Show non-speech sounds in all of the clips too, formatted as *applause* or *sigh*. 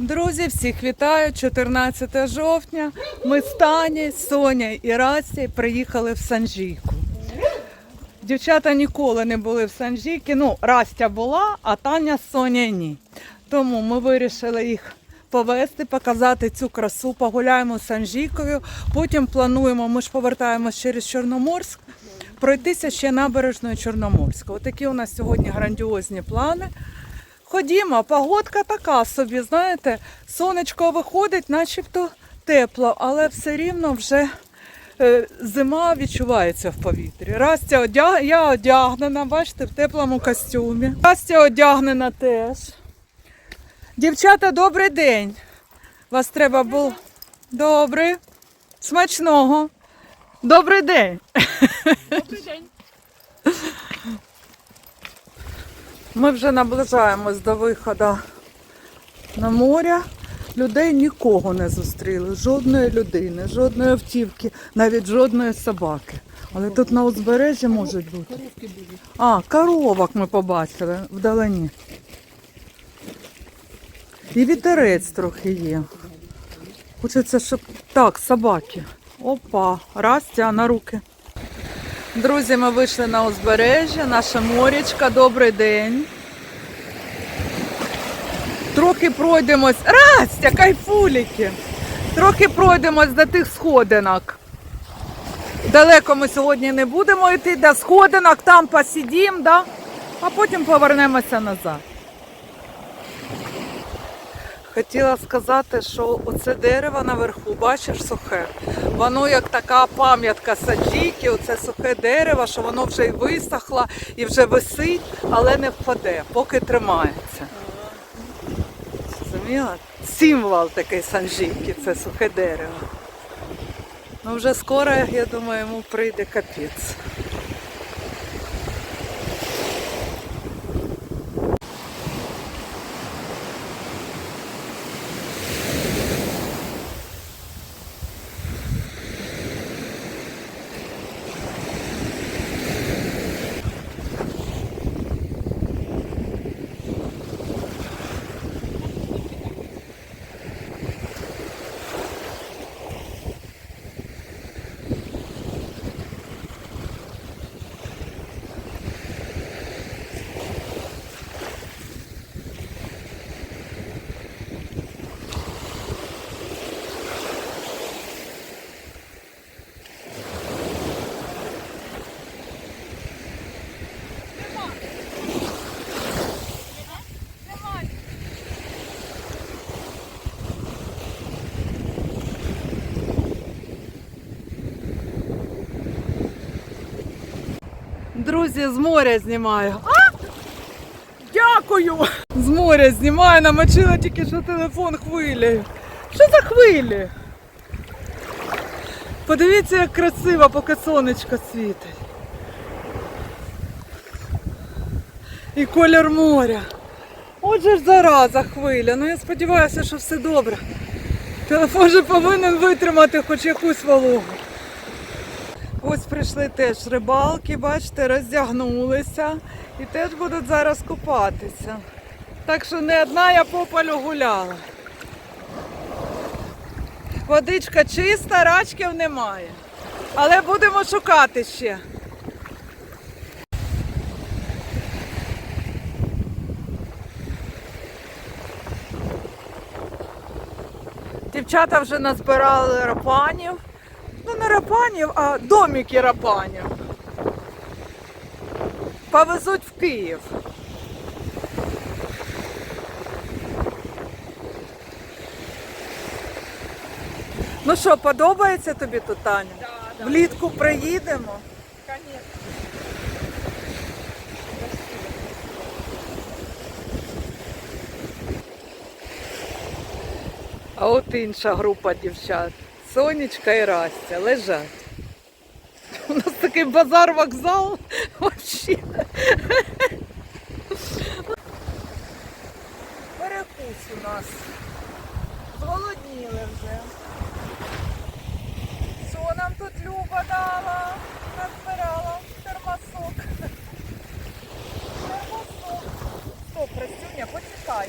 Друзі, всіх вітаю! 14 жовтня. Ми з Тані, Соня і Расті приїхали в Санжійку. Дівчата ніколи не були в Санжійці. Ну, Растя була, а Таня Соня ні. Тому ми вирішили їх повезти, показати цю красу, погуляємо з Санжійкою. Потім плануємо, ми ж повертаємось через Чорноморськ, пройтися ще набережною Чорноморська. Отакі у нас сьогодні грандіозні плани. Ходімо, погодка така собі, знаєте, сонечко виходить, начебто тепло, але все рівно вже е, зима відчувається в повітрі. Растя одяг... я одягнена, бачите, в теплому костюмі. Растя одягнена теж. Дівчата, добрий день. Вас треба було. Добрий. Смачного. Добрий день. Добрий день. Ми вже наближаємось до виходу на море. Людей нікого не зустріли, жодної людини, жодної автівки, навіть жодної собаки. Але тут на узбережжі можуть бути. А, коровок ми побачили вдалині. І вітерець трохи є. Хочеться, щоб. Так, собаки. Опа, Растя на руки. Друзі, ми вийшли на узбережжя, наша морічка, добрий день. Трохи пройдемось. Растя, кайфуліки! Трохи пройдемось до тих сходинок. Далеко ми сьогодні не будемо йти до сходинок, там посидім, да? а потім повернемося назад. Хотіла сказати, що оце дерево наверху, бачиш, сухе. Воно як така пам'ятка саджійки, оце сухе дерево, що воно вже й висохло і вже висить, але не впаде, поки тримається. Зрозуміла? Символ такий санжійки, це сухе дерево. Ну вже скоро, я думаю, йому прийде капець. Друзі, з моря знімаю. А! Дякую! З моря знімаю, намочила тільки що телефон хвилею. Що за хвилі? Подивіться, як красиво, поки сонечко світить. І колір моря. Отже ж зараза хвиля. Ну я сподіваюся, що все добре. Телефон же повинен витримати хоч якусь вологу. Ось прийшли теж рибалки, бачите, роздягнулися і теж будуть зараз купатися. Так що не одна я по полю гуляла. Водичка чиста, рачків немає. Але будемо шукати ще. Дівчата вже назбирали рапанів. Ну, не рапанів, а домики рапанів. Повезуть в Київ. Ну що, подобається тобі тут, Таня? Да, да. Влітку приїдемо. Конечно. А от інша група дівчат. Сонечка і Растя лежать. У нас такий базар вокзал. *laughs* Вообще. Перекус у нас. Зголодніли вже. Що нам тут Люба дала? Назбирала термосок. Термосок. Стоп, Растюня, почекай.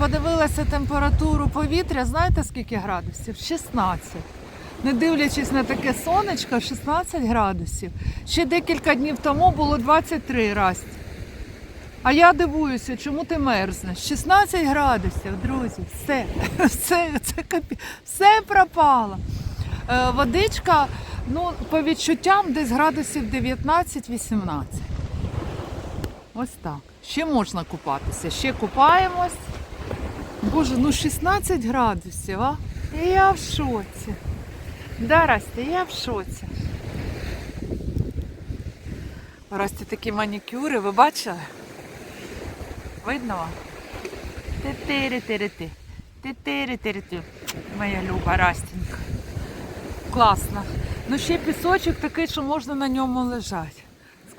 Подивилася температуру повітря. Знаєте скільки градусів? 16. Не дивлячись на таке сонечко, 16 градусів. Ще декілька днів тому було 23 Расті. А я дивуюся, чому ти мерзнеш? 16 градусів, друзі, все, *laughs* все, це капі... все пропало. Е, водичка, ну, по відчуттям, десь градусів 19-18. Ось так. Ще можна купатися. Ще купаємось. Боже, ну 16 градусів, а? Я в шоці. Да, Расті, я в шоці. Расті такі манікюри, ви бачили? Видно? Ти-тири-тири-ти. Ти-тири-тири-ти. Моя люба Растінька. Класно. Ну ще пісочок такий, що можна на ньому лежати.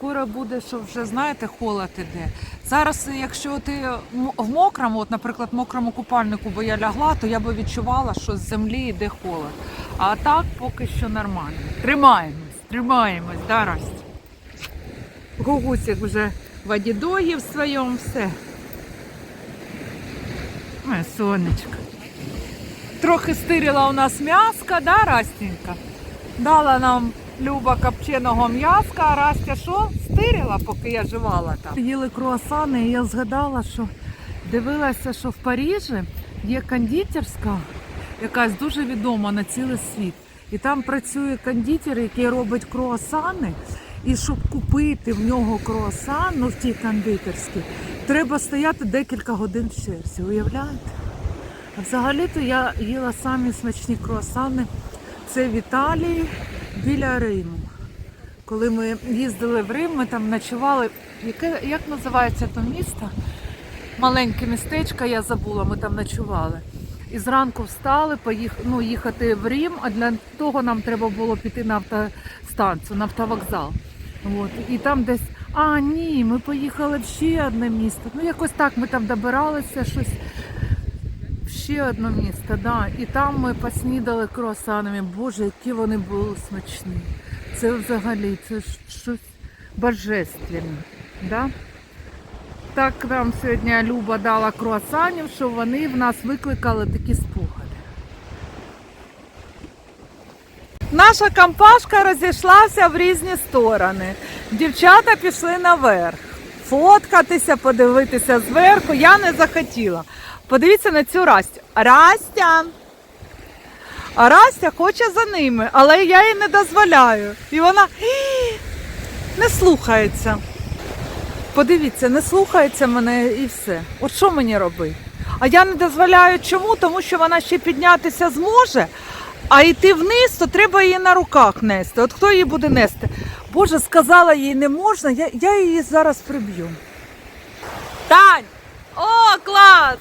Скоро буде, що вже знаєте, холод іде. Зараз, якщо ти в мокрому, от, наприклад, в мокрому купальнику би я лягла, то я би відчувала, що з землі йде холод. А так поки що нормально. Тримаємось, тримаємось, да, Расті? Гугусик вже в одідогі в своєму все. Моє сонечко. Трохи стирила у нас м'яска, да, Растінька? Дала нам Люба копченого м'яска, а Растя що? Стирила, поки я жувала там. Їли круасани, і я згадала, що дивилася, що в Парижі є кондитерська, якась дуже відома на цілий світ. І там працює кондитер, який робить круасани. І щоб купити в нього круасан, ну в тій кондитерській, треба стояти декілька годин в черзі. Уявляєте? А Взагалі-то я їла самі смачні круасани. Це в Італії біля Риму. Коли ми їздили в Рим, ми там ночували. Яке, як називається то місто? Маленьке містечко, я забула, ми там ночували. І зранку встали, поїх, ну, їхати в Рим, а для того нам треба було піти на автостанцію, на автовокзал. От. І там десь, а ні, ми поїхали в ще одне місто. Ну якось так ми там добиралися, щось ще одне місто, да. І там ми поснідали круасанами. Боже, які вони були смачні. Це взагалі це щось божественне. Да? Так нам сьогодні Люба дала круасанів, що вони в нас викликали такі спогади. Наша компашка розійшлася в різні сторони. Дівчата пішли наверх. Фоткатися, подивитися зверху. Я не захотіла. Подивіться на цю Растю. Растя! А Растя хоче за ними, але я їй не дозволяю. І вона не слухається. Подивіться, не слухається мене і все. От що мені робити? А я не дозволяю чому? Тому що вона ще піднятися зможе, а йти вниз, то треба її на руках нести. От хто її буде нести? Боже, сказала їй не можна, я, я її зараз приб'ю. Тань! Клас!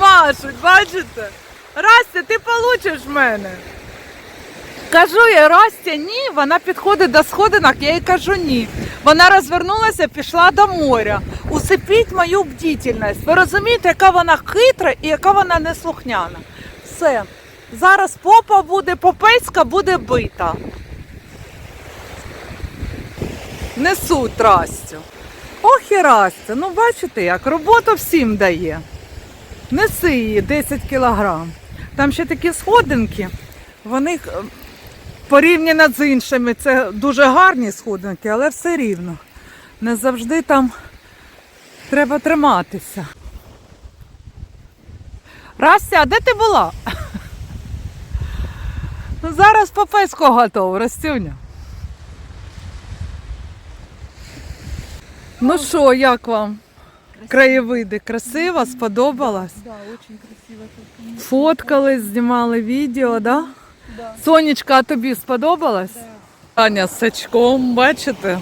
Машуть, бачите? Растя, ти получиш в мене. Кажу я, Растя, ні, вона підходить до сходинок, я їй кажу ні. Вона розвернулася, пішла до моря. Усипіть мою бдительність. Ви розумієте, яка вона хитра і яка вона неслухняна. Все. Зараз попа буде, попеська буде бита. Несуть Растю. Ох і Растя, ну бачите як, роботу всім дає. Неси її 10 кілограм. Там ще такі сходинки, вони е, порівняно з іншими, це дуже гарні сходинки, але все рівно. Не завжди там треба триматися. Растя, а де ти була? *laughs* Зараз попесько готово, Растюня. Ну що, як вам? краєвиди. Красиво, сподобалось. Да, очень красиво тут. Фоткали, знімали відео, да? Да. Сонечка, а тобі сподобалось? Аня з сачком, бачите?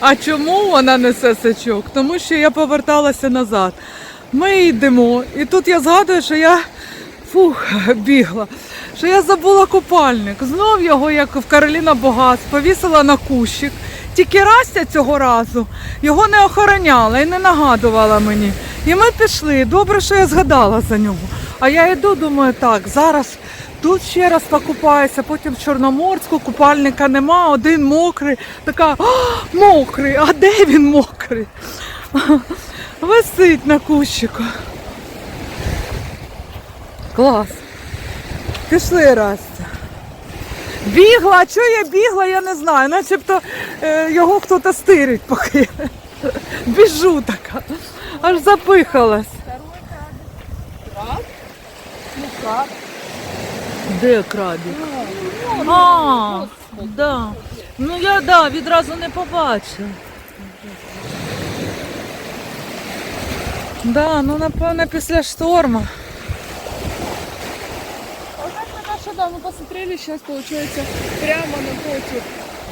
А чому вона несе сачок? Тому що я поверталася назад. Ми йдемо, і тут я згадую, що я фух, бігла, що я забула купальник. Знов його, як в Кароліна Богас, повісила на кущик. Тільки Растя цього разу його не охороняла і не нагадувала мені. І ми пішли. Добре, що я згадала за нього. А я йду, думаю, так, зараз тут ще раз покупаюся, потім в Чорноморську купальника нема, один мокрий. Така «А, мокрий, а де він мокрий? *laughs* Висить на кущику. Клас. Пішли Растя. Бігла, а чого я бігла, я не знаю. Начебто е, його хтось стирить поки. Біжу така. Аж запихалась. Де крабік? А, да. Ну я да, відразу не побачила. Да, ну напевно після шторму. да, мы посмотрели, сейчас получается прямо напротив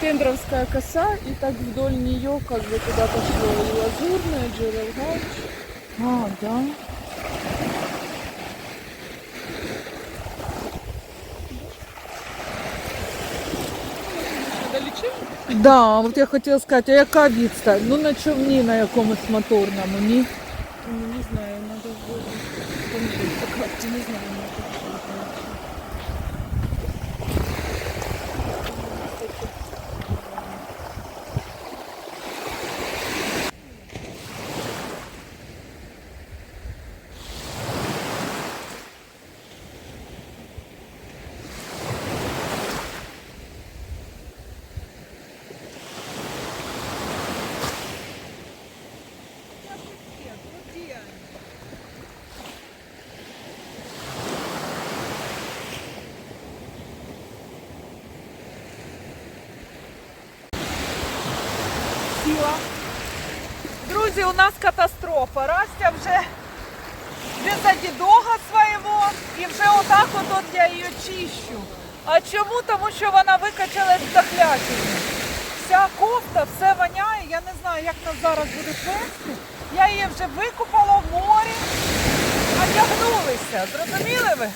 Кендровская коса, и так вдоль нее как бы туда пошло и Лазурная, Джерелгач. А, да. Далече? Да, от я хотіла сказати, а яка відстань? Ну на човні на якомусь моторному, ні? Ну, не знаю, надо будет померить по карте, не знаю. Сіла. Друзі, у нас катастрофа. Растя вже без дідога свого і вже отак от, от я її чищу. А чому? Тому що вона викачалась з захлятини. Вся кофта, все воняє, я не знаю, як нас зараз буде пести. Я її вже викупала в морі, одягнулися. Зрозуміли ви?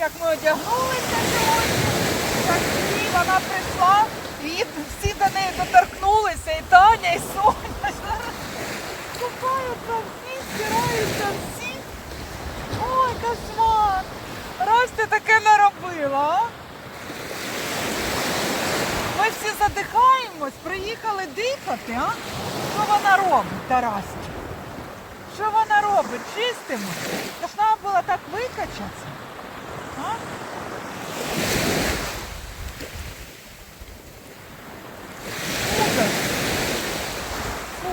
Як ми одягнулися сьогодні, так і вона прийшла, доторкнулися, і Таня, і Соня. Зараз купаються всі, стираються всі. Ой, кошмар. Растя таке не робила, а? Ми всі задихаємось, приїхали дихати, а? Що вона робить, Тарасі? Що вона робить? Чистимо? Та ж треба було так викачатися. А? Ужас. Фу.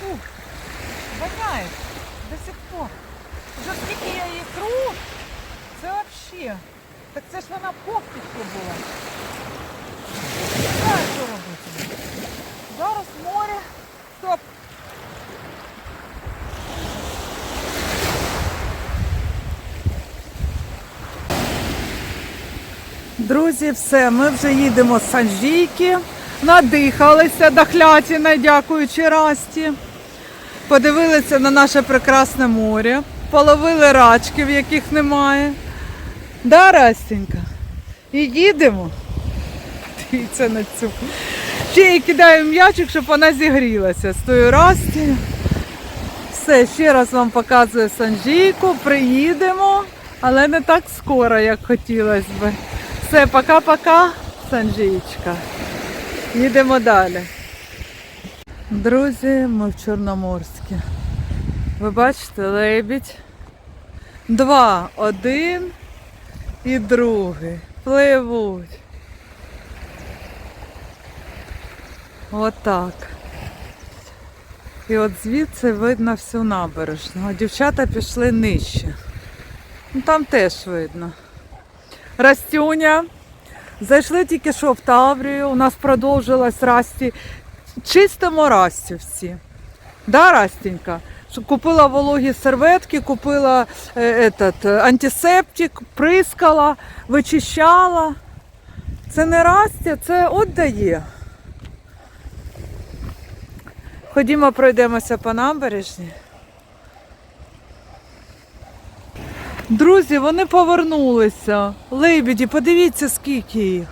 Фу. Воняет до сих пор. Вже скільки я її тру, це взагалі. Так це ж вона повністю була. Не знаю, що робити. Зараз море. Стоп. Друзі, все, ми вже їдемо з Санжійки, надихалися дохлятіна, дякуючи Расті. Подивилися на наше прекрасне море, половили рачків, яких немає. Да, Растенька? І їдемо. Дивіться на цю. Ще їй кидаю м'ячик, щоб вона зігрілася з тою Растію. Все, ще раз вам показую Санжійку, приїдемо, але не так скоро, як хотілося би. Все, пока-пока, Санжійчка. Їдемо далі. Друзі, ми в Чорноморську. Ви бачите, лебідь. Два, один і другий. Пливуть. Отак. І от звідси видно всю набережну. А дівчата пішли нижче. Ну там теж видно. Растюня, Зайшли тільки що в Таврію, у нас продовжилась Расті. Чистимо Расті всі. Да, Растенька? Купила вологі серветки, купила е, этот, антисептик, прискала, вичищала. Це не Растя, це от дає. Ходімо, пройдемося по набережні. Друзі, вони повернулися. Лебіді, подивіться, скільки їх.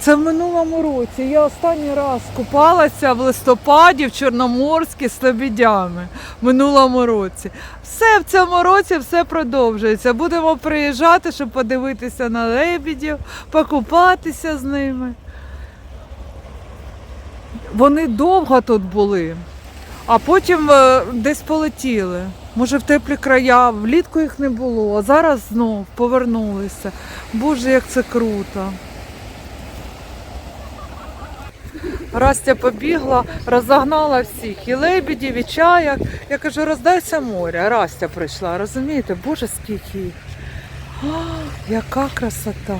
Це в минулому році. Я останній раз купалася в листопаді в Чорноморській з лебідями в минулому році. Все в цьому році все продовжується. Будемо приїжджати, щоб подивитися на лебідів, покупатися з ними. Вони довго тут були, а потім е, десь полетіли. Може, в теплі края, влітку їх не було, а зараз знов повернулися. Боже, як це круто. Растя побігла, розогнала всіх, і лебедів, і чаяк. Я кажу, роздайся моря. Растя прийшла, розумієте? Боже, скільки їх. А, яка красота.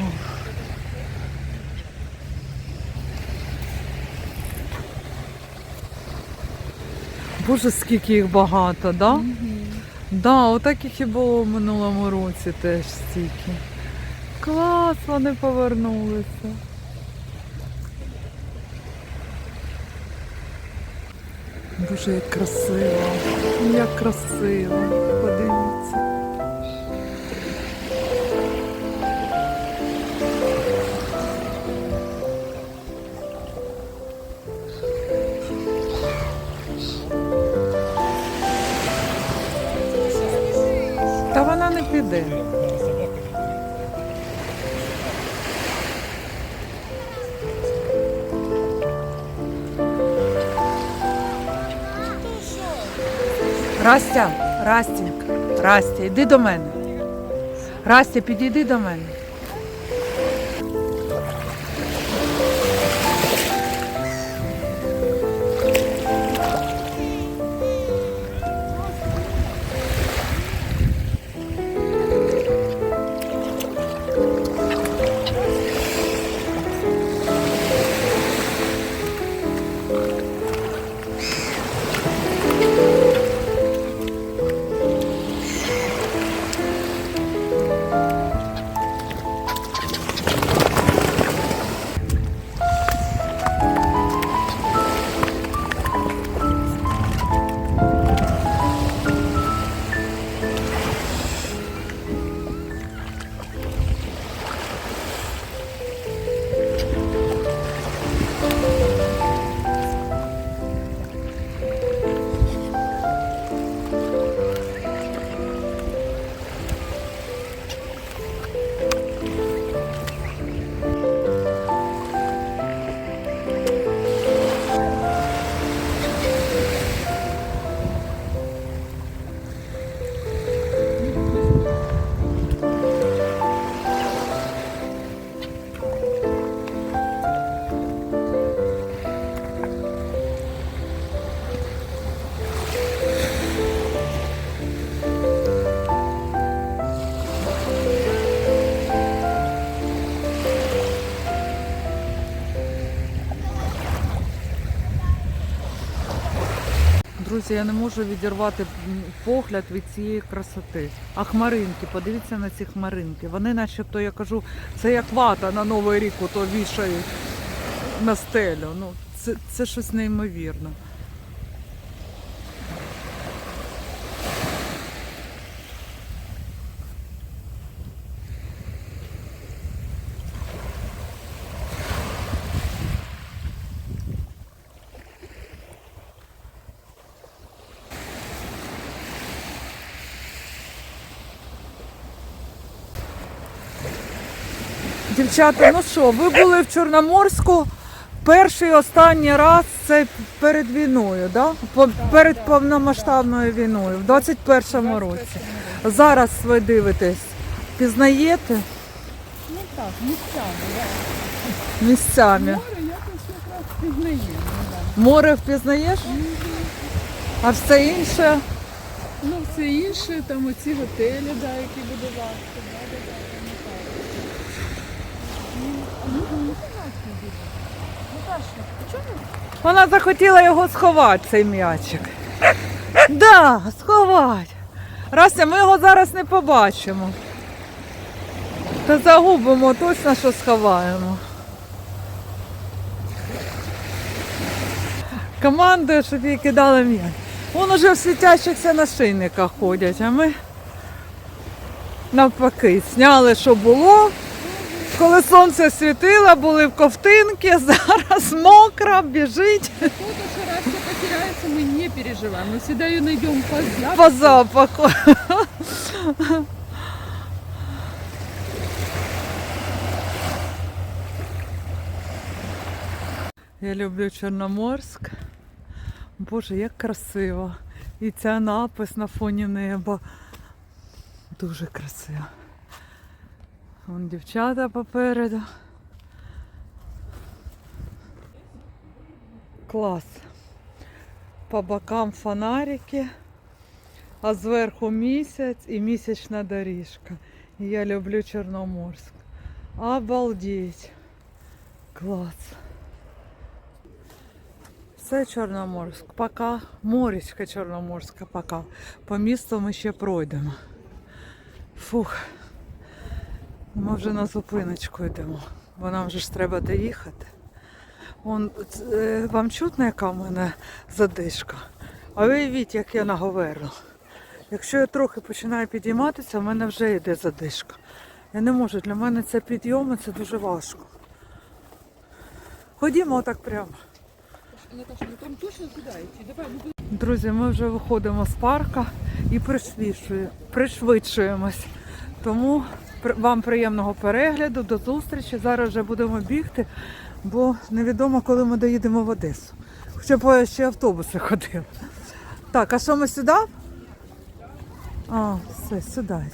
Боже, скільки їх багато, да? Да, отак їх і було в минулому році теж стільки. Клас, вони повернулися. Боже, як красиво, як красиво. Растя, Растінька, Растя, йди до мене. Растя, підійди до мене. Друзі, я не можу відірвати погляд від цієї красоти. А хмаринки, подивіться на ці хмаринки. Вони начебто, я кажу, це як вата на Новий рік, ото вішають на стелю. Ну, це, це щось неймовірне. Дівчата, ну що, ви були в Чорноморську перший і останній раз це перед війною, да? Перед повномасштабною війною, в 21-му році. Зараз ви дивитесь, пізнаєте Ну так, місцями, місцями. Море якось якраз пізнаємо. Море впізнаєш? А все інше Ну, все інше, там оці готелі, да, які будувалися, да, да, да, пам'ятаю. Мгм. Наташа, а чому? Вона захотіла його сховати, цей м'ячик. Да, сховати. Рася, ми його зараз не побачимо. Та загубимо точно, що сховаємо. Командує, щоб їй кидали м'яч. Вон уже в світящихся нашийниках ходять, а ми навпаки зняли, що було. Коли сонце світило, були в ковтинки, *laughs* зараз мокро, біжить потеряется, мы не переживаем. Мы всегда ее найдем по запаху. по запаху. Я люблю Чорноморськ. Боже, як красиво. І ця напис на фоні неба. Дуже красиво. Вон дівчата попереду. Клас. По бокам фонарики, а зверху місяць і місячна доріжка. Я люблю Чорноморськ. Обалдеть. Клас. Все Чорноморськ. Пока. Морічка Чорноморська пока. По місту ми ще пройдемо. Фух. Ми вже на зупиночку йдемо, бо нам вже ж треба доїхати. Вон, е, вам чутно, яка в мене задишка? А уявіть, як я наговерну. Якщо я трохи починаю підійматися, в мене вже йде задишка. Я не можу, для мене це підйоми, це дуже важко. Ходімо отак прямо. Ну ну Друзі, ми вже виходимо з парка і пришвидшуємось. Тому вам приємного перегляду, до зустрічі. Зараз вже будемо бігти, бо невідомо, коли ми доїдемо в Одесу. Хоча б ще автобуси ходили. Так, а що ми сюди? А, все, сюди.